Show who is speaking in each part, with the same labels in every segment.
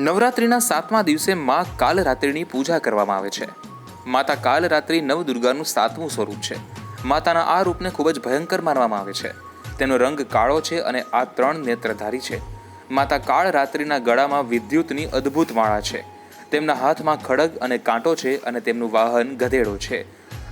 Speaker 1: નવરાત્રિના સાતમા દિવસે મા કાલરાત્રિની પૂજા કરવામાં આવે છે. માતા કાલરાત્રિ નવદુર્ગાનું સાતમું સ્વરૂપ છે. માતાના આ રૂપને ખૂબ જ ભયંકર માનવામાં આવે છે. તેનો રંગ કાળો છે અને આ ત્રણ નેત્રધારી છે. માતા કાળરાત્રિના ગળામાં વિદ્યુતની અદ્ભુત માળા છે. તેમના હાથમાં ખડગ અને કાંટો છે અને તેમનું વાહન ગધેડો છે.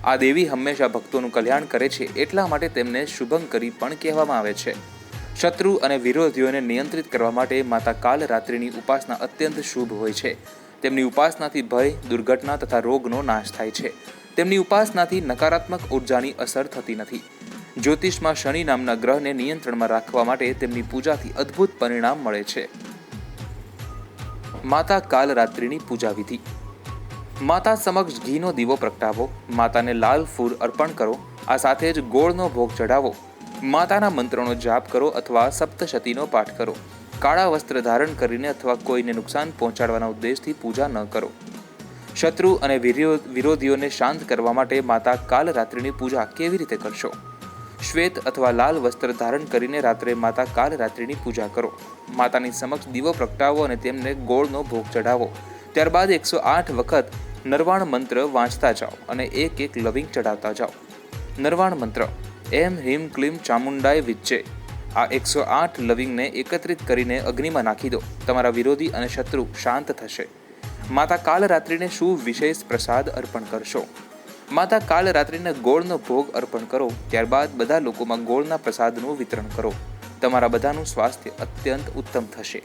Speaker 1: આ દેવી હંમેશા ભક્તોનું કલ્યાણ કરે છે એટલા માટે તેમને શુભંકરી પણ કહેવામાં આવે છે. શત્રુ અને વિરોધીઓને નિયંત્રિત કરવા માટે માતા કાલરાત્રિની ઉપાસના અત્યંત શુભ હોય છે. તેમની ઉપાસનાથી ભય, દુર્ઘટના તથા રોગનો નાશ થાય છે. તેમની ઉપાસનાથી નકારાત્મક ઉર્જાની અસર થતી નથી. જ્યોતિષમાં શનિ નામના ગ્રહને નિયંત્રણમાં રાખવા માટે તેમની પૂજાથી અદ્ભુત પરિણામ મળે છે. માતા કાલરાત્રિની પૂજા વિધિ માતા સમક્ષ ઘીનો દીવો પ્રગટાવો, માતાને લાલ ફૂલ અર્પણ કરો, આ સાથે જ ગોળનો ભોગ ચઢાવો માતાના મંત્રનો જાપ કરો અથવા સપ્તશતીનો પાઠ કરો. કાળા વસ્ત્ર ધારણ કરીને અથવા કોઈને નુકસાન પહોંચાડવાના ઉદ્દેશથી પૂજા ન કરો. શત્રુ અને વિરોધીઓને શાંત કરવા માટે માતા કાલરાત્રિની પૂજા કેવી રીતે કરશો? શ્વેત અથવા લાલ વસ્ત્ર ધારણ કરીને રાત્રે માતા કાલરાત્રિની પૂજા કરો. માતાની સમક્ષ દીવો પ્રગટાવો અને તેમને ગોળનો ભોગ ચઢાવો. ત્યારબાદ એકસો આઠ વખત નરવાણ મંત્ર વાંચતા જાઓ અને એક એક લવિંગ ચઢાવતા જાઓ. નરવાણ મંત્ર એમ હિમ ક્લીમ ચામુંડાય વિચ્ચે આ એકસો આઠ લવિંગને એકત્રિત કરીને અગ્નિમાં નાખી દો. તમારા વિરોધી અને શત્રુ શાંત થશે. માતા કાલરાત્રિને શું વિશેષ પ્રસાદ અર્પણ કરશો. માતા કાલરાત્રિને ગોળનો ભોગ અર્પણ કરો. ત્યારબાદ બધા લોકોમાં ગોળના પ્રસાદનું વિતરણ કરો. તમારા બધાનું સ્વાસ્થ્ય અત્યંત ઉત્તમ થશે.